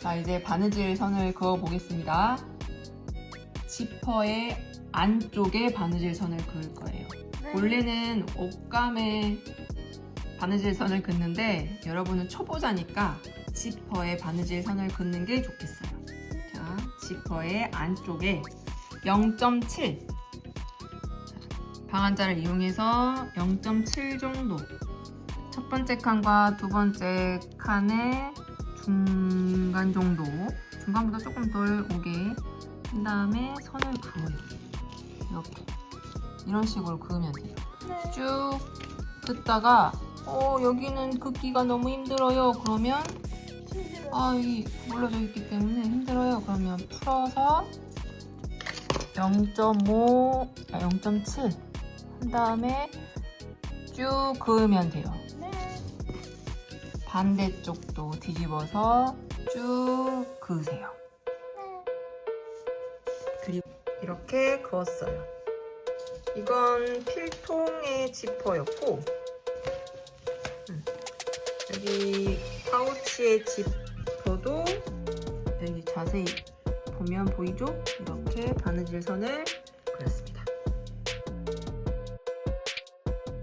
자, 이제 바느질 선을 그어 보겠습니다. 지퍼의 안쪽에 바느질 선을 그을 거예요. 원래는 옷감에 바느질 선을 긋는데 여러분은 초보자니까 지퍼에 바느질 선을 긋는 게 좋겠어요. 자, 지퍼의 안쪽에 0.7 방한자를 이용해서 0.7 정도 첫 번째 칸과 두 번째 칸의 중간 정도 중간보다 조금 덜 오게. 한 다음에 선을 그어요. 이렇게. 이런 식으로 그으면 돼요. 쭉 긋다가 어 여기는 긋기가 너무 힘들어요. 그러면 아 여기 물러져 있기 때문에 힘들어요. 그러면 풀어서 0.5 아, 0.7한 다음에 쭉 그으면 돼요 반대쪽도 뒤집어서 쭉 그으세요. 그리고 이렇게 그었어요. 이건 필통의 지퍼였고 음, 여기 파우치의 지퍼도 여기 자세히 보면 보이죠? 이렇게 바느질 선을 그렸습니다.